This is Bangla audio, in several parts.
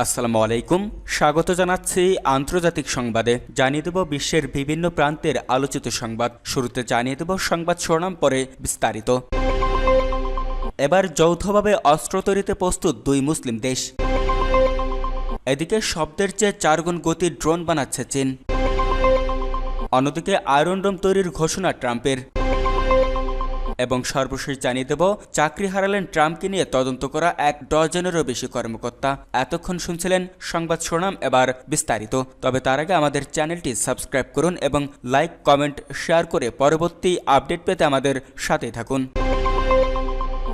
আসসালামু আলাইকুম। স্বাগত জানাচ্ছি আন্তর্জাতিক সংবাদে। জানিয়ে দেব বিশ্বের বিভিন্ন প্রান্তের আলোচিত সংবাদ। শুরুতে জানিয়ে দেব সংবাদ শিরোনাম পরে বিস্তারিত। এবার যৌথভাবে অস্ত্র তৈরিতে প্রস্তুত দুই মুসলিম দেশ। এদিকে শব্দের চেয়ে চারগুণ গতির ড্রোন বানাচ্ছে চীন। অন্যদিকে আয়রন ডোম তৈরির ঘোষণা ট্রাম্পের। এবং সর্বশেষ জানিয়ে দেব, চাকরি হারালেন ট্রাম্পকে নিয়ে তদন্ত করা এক ডজনেরও বেশি কর্মকর্তা। এতক্ষণ শুনছিলেন সংবাদ শোনাম এবার বিস্তারিত। তবে তার আগে আমাদের চ্যানেলটি সাবস্ক্রাইব করুন এবং লাইক, কমেন্ট, শেয়ার করে পরবর্তী আপডেট পেতে আমাদের সাথে থাকুন।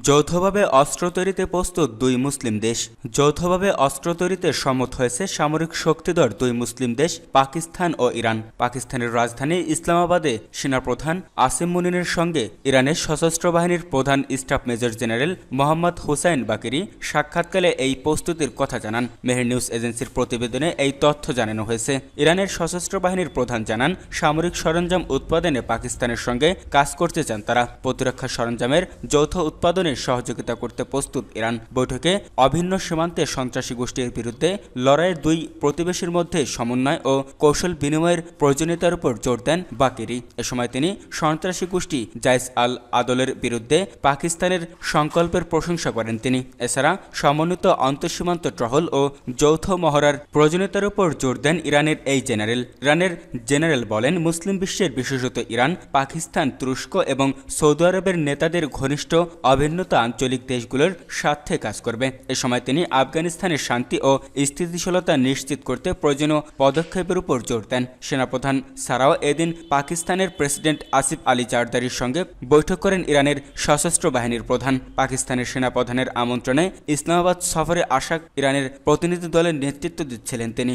যৌথভাবে অস্ত্র তৈরিতে প্রস্তুত দুই মুসলিম দেশ। যৌথভাবে অস্ত্র তৈরিতে সম্মত হয়েছে সামরিক শক্তিধর দুই মুসলিম দেশ, পাকিস্তান ও ইরান। পাকিস্তানের রাজধানী ইসলামাবাদে সেনাপ্রধান আসিম মুনিনের সঙ্গে ইরানের সশস্ত্র বাহিনীর প্রধান staff major general Mohammad Hossein Bagheri সাক্ষাৎকালে এই প্রস্তুতির কথা জানান। মেহের নিউজ এজেন্সির প্রতিবেদনে এই তথ্য জানানো হয়েছে। ইরানের সশস্ত্র বাহিনীর প্রধান জানান, সামরিক সরঞ্জাম উৎপাদনে পাকিস্তানের সঙ্গে কাজ করতে চান তারা। প্রতিরক্ষা সরঞ্জামের যৌথ উৎপাদনে সহযোগিতা করতে প্রস্তুত ইরান। বৈঠকে অভিন্ন সীমান্তে সন্ত্রাসী গোষ্ঠীর বিরুদ্ধে লড়াইয়ের দুই প্রতিবেশীর মধ্যে সমন্বয় ও কৌশল বিনিময়ের প্রয়োজনীয়তার উপর জোর দেন বাকিরি। এ সময় তিনি সন্ত্রাসী গোষ্ঠী জাইস আল আদলের বিরুদ্ধে পাকিস্তানের সংকল্পের প্রশংসা করেন তিনি। এছাড়া সমন্বিত অন্তঃসীমান্ত টহল ও যৌথ মহড়ার প্রয়োজনীয়তার উপর জোর দেন ইরানের এই জেনারেল। ইরানের জেনারেল বলেন, মুসলিম বিশ্বের বিশেষত ইরান, পাকিস্তান, তুরস্ক এবং সৌদি আরবের নেতাদের ঘনিষ্ঠ অভিন্নতা আঞ্চলিক দেশগুলোর স্বার্থে কাজ করবে। এ সময় তিনি আফগানিস্তানের শান্তি ও স্থিতিশীলতা নিশ্চিত করতে প্রয়োজনীয় পদক্ষেপের উপর জোর দেন। সেনাপ্রধান ছাড়াও এদিন পাকিস্তানের প্রেসিডেন্ট আসিফ আলী জারদারির সঙ্গে বৈঠক করেন ইরানের সশস্ত্র বাহিনীর প্রধান। পাকিস্তানের সেনাপ্রধানের আমন্ত্রণে ইসলামাবাদ সফরে আসা ইরানের প্রতিনিধি দলের নেতৃত্ব দিচ্ছিলেন তিনি।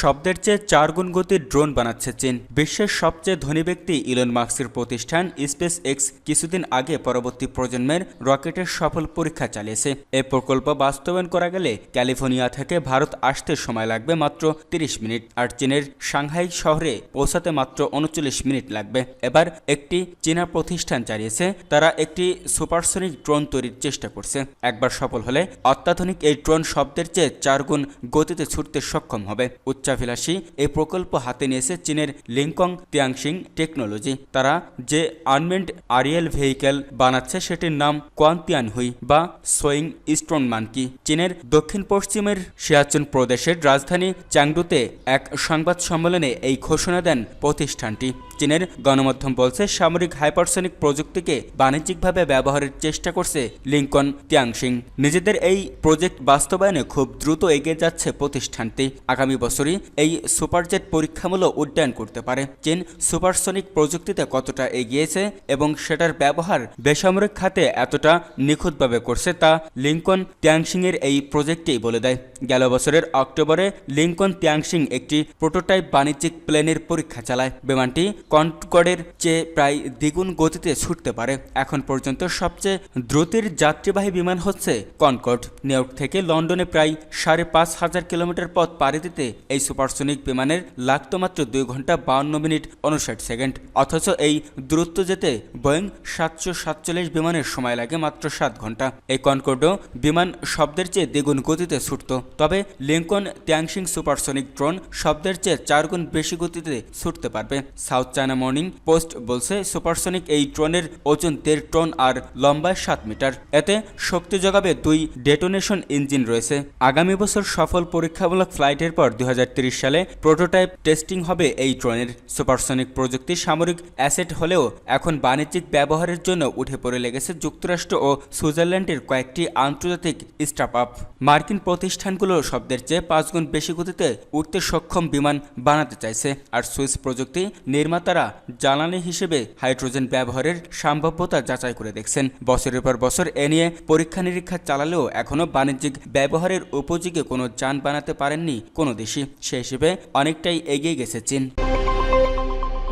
শব্দের চেয়ে চারগুণ গতির ড্রোন বানাচ্ছে চীন। বিশ্বের সবচেয়ে ধনী ব্যক্তি ইলন মার্কসের প্রতিষ্ঠান স্পেস এক্স কিছুদিন আগে পরবর্তী প্রজন্মের রকেটের সফল পরীক্ষা চালিয়েছে। এ প্রকল্প বাস্তবায়ন করা গেলে ক্যালিফোর্নিয়া থেকে ভারত আসতে সময় লাগবে মাত্র তিরিশ মিনিট, আর চীনের সাংহাই শহরে পৌঁছাতে মাত্র উনচল্লিশ মিনিট লাগবে। এবার একটি চীনা প্রতিষ্ঠান চালিয়েছে, তারা একটি সুপারসনিক ড্রোন তৈরির চেষ্টা করছে। একবার সফল হলে অত্যাধুনিক এই ড্রোন শব্দের চেয়ে চার গুণ গতিতে ছুটতে সক্ষম হবে। উচ্চাভিলাষী এই প্রকল্প হাতে নিয়েছে চীনের লিংকং তিয়াংশিং টেকনোলজি। তারা যে আনমেন্ড আরিয়েল ভেহিকেল বানাচ্ছে, সেটির নাম কোয়ান্তিয়ান হুই বা সোয়িং স্টোন মানকি চীনের দক্ষিণ পশ্চিমের সিয়াচুন প্রদেশের রাজধানী চ্যাংডুতে এক সংবাদ সম্মেলনে এই ঘোষণা দেন প্রতিষ্ঠানটি। চীনের গণমাধ্যম বলছে, সামরিক হাইপারসনিক প্রযুক্তিকে বাণিজ্যিকভাবে ব্যবহারের চেষ্টা করছে লিঙ্কন তিয়াংশিং। নিজেদের এই প্রজেক্ট বাস্তবায়নে খুব দ্রুত এগিয়ে যাচ্ছে প্রতিষ্ঠানটি। আগামী বছরই এই সুপারজেট পরীক্ষামূলক উড্ডয়ন করতে পারে। চীন সুপারসনিক প্রযুক্তিতে কতটা এগিয়েছে এবং সেটার ব্যবহার বেসামরিক খাতে এতটা নিখুঁতভাবে করছে তা লিঙ্কন ত্যাংশিংয়ের এই প্রজেক্টেই বলে দেয়। গেল বছরের অক্টোবরে লিঙ্কন ত্যাংশিং একটি প্রোটোটাইপ বাণিজ্যিক প্লেনের পরীক্ষা চালায়। বিমানটি কনকর্ডের চেয়ে প্রায় দ্বিগুণ গতিতে ছুটতে পারে। এখন পর্যন্ত সবচেয়ে দ্রুতির যাত্রীবাহী বিমান হচ্ছে কনকর্ড। নিউইয়র্ক থেকে লন্ডনে প্রায় সাড়ে পাঁচ হাজার কিলোমিটার পথ পাড়ি দিতে এই সুপারসনিক বিমানের লাগত মাত্র দুই ঘণ্টা বাউন্ন মিনিট উনষাট সেকেন্ড। অথচ এই দূরত্ব যেতে বোয়িং সাতশো সাতচল্লিশ বিমানের সময় লাগে মাত্র সাত ঘণ্টা। এই কনকর্ডও বিমান শব্দের চেয়ে দ্বিগুণ গতিতে ছুটত। তবে লিঙ্কন ত্যাংশিং সুপারসনিক ড্রোন শব্দের চেয়ে চারগুণ বেশি গতিতে ছুটতে পারবে। সাউথ চায়না মর্নিং পোস্ট বলছে, সুপারসনিক এই ড্রোনের ওজন দেড় টন আর লম্বায় সাত মিটার। এতে শক্তি যোগাবে দুই ডেটোনেশন ইঞ্জিন রয়েছে। আগামী বছর সফল পরীক্ষামূলক ফ্লাইটের পর দুই হাজার ত্রিশ সালে প্রোটোটাইপ টেস্টিং হবে এই ড্রোনের। সুপারসনিক প্রযুক্তি সামরিক অ্যাসেট হলেও এখন বাণিজ্যিক ব্যবহারের জন্য উঠে পড়ে লেগেছে যুক্তরাষ্ট্র ও সুইজারল্যান্ডের কয়েকটি আন্তর্জাতিক স্টার্ট আপ মার্কিন প্রতিষ্ঠানগুলো শব্দের চেয়ে পাঁচগুণ বেশি গতিতে উঠতে সক্ষম বিমান বানাতে চাইছে। আর সুইস প্রযুক্তি নির্মাতারা জ্বালানি হিসেবে হাইড্রোজেন ব্যবহারের সম্ভাব্যতা যাচাই করে দেখছেন। বছরের পর বছর এ নিয়ে পরীক্ষা নিরীক্ষা চালালেও এখনও বাণিজ্যিক ব্যবহারের উপযোগী কোনো যান বানাতে পারেননি কোনো দেশই। সে হিসেবে অনেকটাই এগিয়ে গেছে চীন।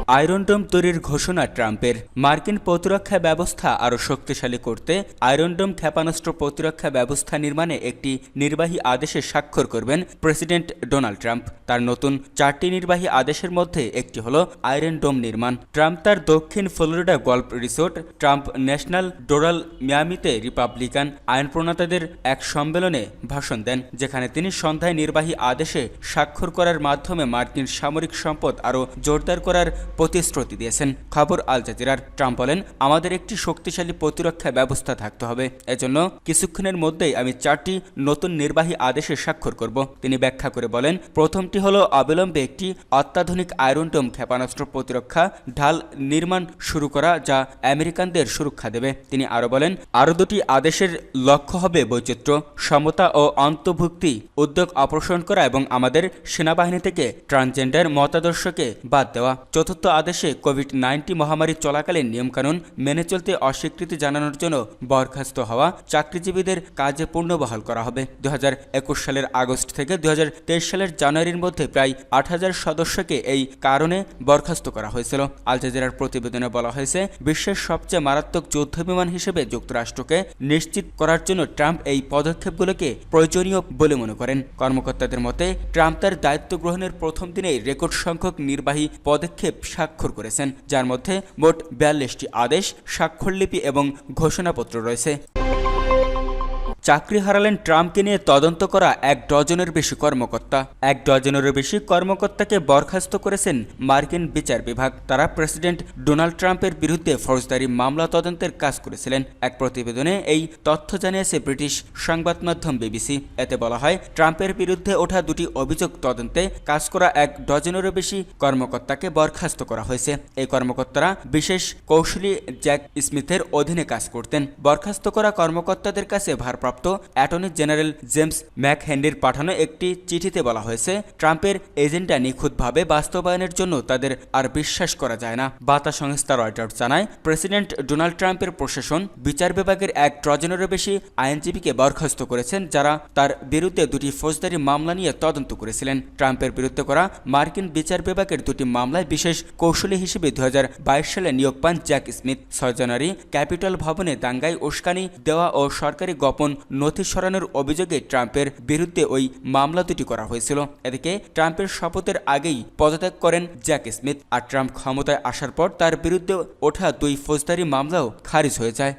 আয়রন ডোম তৈরির ঘোষণা ট্রাম্পের। মার্কিন প্রতিরক্ষা ব্যবস্থা আরও শক্তিশালী করতে আয়রন ডোম ক্ষেপণাস্ত্র প্রতিরক্ষা ব্যবস্থা নির্মাণে একটি নির্বাহী আদেশে স্বাক্ষর করবেন প্রেসিডেন্ট ডোনাল্ড ট্রাম্প। তার নতুন চারটি নির্বাহী আদেশের মধ্যে একটি হল আয়রন ডোম নির্মাণ। ট্রাম্প তার দক্ষিণ Florida golf resort, Trump National Doral মিয়ামিতে Republican আইন প্রণেতাদের এক সম্মেলনে ভাষণ দেন, যেখানে তিনি সন্ধ্যায় নির্বাহী আদেশে স্বাক্ষর করার মাধ্যমে মার্কিন সামরিক সম্পদ আরও জোরদার করার প্রতিশ্রুতি দিয়েছেন। খবর আল জাজিরার। ট্রাম্প বলেন, আমাদের একটি শক্তিশালী প্রতিরক্ষা ব্যবস্থা থাকতে হবে। এজন্য কিছুক্ষণের মধ্যেই আমি চারটি নতুন নির্বাহী আদেশে স্বাক্ষর করব। তিনি ব্যাখ্যা করে বলেন, প্রথমটি হলো অবিলম্বে একটি অত্যাধুনিক আয়রন ডোম ক্ষেপণাস্ত্র প্রতিরক্ষা ঢাল নির্মাণ শুরু করা, যা আমেরিকানদের সুরক্ষা দেবে। তিনি আরও বলেন, আরও দুটি আদেশের লক্ষ্য হবে বৈচিত্র্য, সমতা ও অন্তর্ভুক্তি, উদ্যোগ অপসারণ করা এবং আমাদের সেনাবাহিনী থেকে ট্রান্সজেন্ডার মতাদর্শকে বাদ দেওয়া। চতুর্থ আদেশে কোভিড নাইন্টিন মহামারী চলাকালীন নিয়মকানুন মেনে চলতে অস্বীকৃতি জানানোর জন্য বরখাস্ত হওয়া চাকরিজীবীদের কাজে পুনর্বহাল করা হবে। দু সালের আগস্ট থেকে দু সালের জানুয়ারির মধ্যে প্রায় আট হাজার সদস্যকে এই কারণে বরখাস্ত করা হয়েছিল। আল জাজিরার প্রতিবেদনে বলা হয়েছে, বিশ্বের সবচেয়ে মারাত্মক যুদ্ধ বিমান হিসেবে যুক্তরাষ্ট্রকে নিশ্চিত করার জন্য ট্রাম্প এই পদক্ষেপগুলোকে প্রয়োজনীয় বলে মনে করেন। কর্মকর্তাদের মতে, ট্রাম্প তার দায়িত্ব গ্রহণের প্রথম দিনেই রেকর্ড সংখ্যক নির্বাহী পদক্ষেপ স্বাক্ষর করেছেন যার মধ্যে মোট বিয়াল্লিশটি আদেশ স্বাক্ষরলিপি এবং ঘোষণাপত্র রয়েছে। চাকরি হারালেন ট্রাম্পকে নিয়ে তদন্ত করা এক ডজনের বেশি কর্মকর্তা। এক ডজনেরও বেশি কর্মকর্তাকে বরখাস্ত করেছেন মার্কিন বিচার বিভাগ। তারা প্রেসিডেন্ট ডোনাল্ড ট্রাম্পের বিরুদ্ধে ফৌজদারি মামলা তদন্তের কাজ করেছিলেন। এক প্রতিবেদনে এই তথ্য জানিয়েছে ব্রিটিশ সংবাদ মাধ্যম বিবিসি। এতে বলা হয়, ট্রাম্পের বিরুদ্ধে ওঠা দুটি অভিযোগ তদন্তে কাজ করা এক ডজনেরও বেশি কর্মকর্তাকে বরখাস্ত করা হয়েছে। এই কর্মকর্তারা বিশেষ কৌশলী জ্যাক স্মিথের অধীনে কাজ করতেন। বরখাস্ত করা কর্মকর্তাদের কাছে ভারপ্রাপ্ত অ্যাটর্নি জেনারেল জেমস ম্যাকহেন্ডির পাঠানো একটি চিঠিতে বলা হয়েছে, ট্রাম্পের এজেন্ডা নিখুঁতভাবে বাস্তবায়নের জন্য তাদের আর বিশ্বাস করা যায় না। বার্তা সংস্থা রয়টার্স জানায়, প্রেসিডেন্ট ডোনাল্ড ট্রাম্পের প্রশাসন বিচার বিভাগের এক ডজনেরও বেশি আইনজীবীকে বরখাস্ত করেছেন, যারা তার বিরুদ্ধে দুটি ফৌজদারি মামলা নিয়ে তদন্ত করেছিলেন। ট্রাম্পের বিরুদ্ধে করা মার্কিন বিচার বিভাগের দুটি মামলায় বিশেষ কৌশলী হিসেবে দু হাজার বাইশ সালে নিয়োগ পান জ্যাক স্মিথ। ছয় জানুয়ারি ক্যাপিটল ভবনে দাঙ্গায় উস্কানি দেওয়া ও সরকারি গোপন নথি সরানোর অভিযোগে ট্রাম্পের বিরুদ্ধে ওই মামলা দুটি করা হয়েছিল। এদিকে ট্রাম্পের শপথের আগেই পদত্যাগ করেন জ্যাক স্মিথ। আর ট্রাম্প ক্ষমতায় আসার পর তার বিরুদ্ধে ওঠা দুই ফৌজদারি মামলাও খারিজ হয়ে যায়।